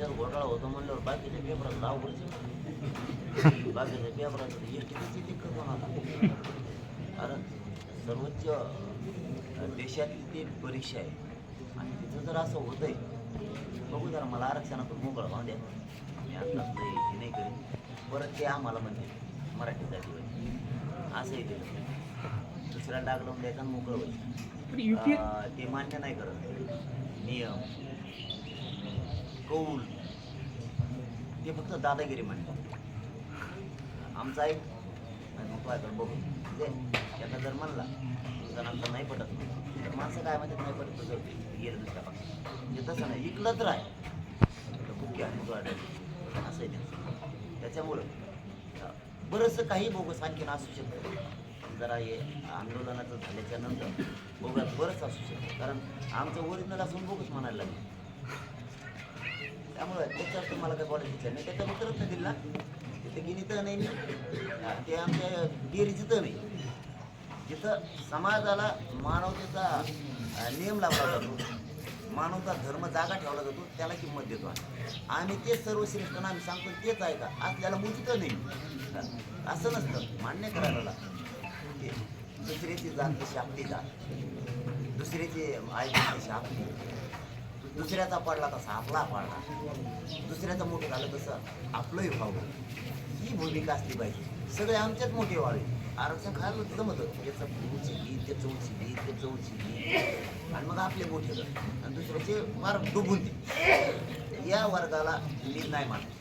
त्याच्यात घोटाळा होतो म्हणल्यावर बाकीच्या पेपरात अवघडच बाकीच्या पेपरात एस टी दिक्कत होणार कारण सर्वोच्च देशातली ती परीक्षा आहे. आणि तिथं जर असं होतंय बघू जरा मला आरक्षणातून मोकळं व्हावं द्या. मी आता हे नाही करेन. परत ते आम्हाला म्हणते मराठी जातीवर असंही दिलं दुसऱ्या डाग लावून द्यायचा मोकळं अं, ते मान्य नाही करत. नियम. कौल. ते फक्त दादागिरी म्हणतात. आमचा एक आणि मग बघू. जे त्याचा जर म्हणला जणांचा नाही पटत. तर माणसं काय म्हणतात नाही पटत जर गेलं दुसऱ्या पक्षात. म्हणजे तसं नाही इकलं तर आहे. तर मुख्य आहे असं आहे त्याच्यामुळं बरंचसं काही बोगस आणखीन असू शकतं. जरा हे आंदोलनाचं झाल्याच्यानंतर बोगस बरंच असू शकतं. कारण आमचं ओरिजिनल असून बोगस म्हणायला लागलं. त्यामुळे त्याच्यावर तुम्हाला काय बोलायची इच्छा नाही. त्याचा मित्रच नाही दिला तिथे गेली तर नाही मी. ते आमच्या डेअरीची जिथं नाही जिथं समाजाला मानवतेचा नियम लावला जातो मानवता धर्म जागा ठेवला जातो त्याला किंमत देतो आम्ही. ते तेच सर्वश्रेष्ठ ना आम्ही सांगतो तेच आहे का? आपल्याला मुजित नाही असं नसतं. मान्य करायला लागतं. ते दुसऱ्याची जात तशी आपली जात? दुसऱ्याची आई तशी आपली? दुसऱ्याचा पडला तसा आपला पडला. दुसऱ्याचं मोठं झालं तसं आपलंही व्हावं. ही भूमिका असली पाहिजे. सगळे आमच्याच मोठे व्हावे. आरक्षण खायला जमत. याचं उंची घे ते चौची घे ते चौची घे आणि मग आपले मोठे आणि दुसऱ्याचे मार डुबून दे या वर्गाला मी नाही मानत.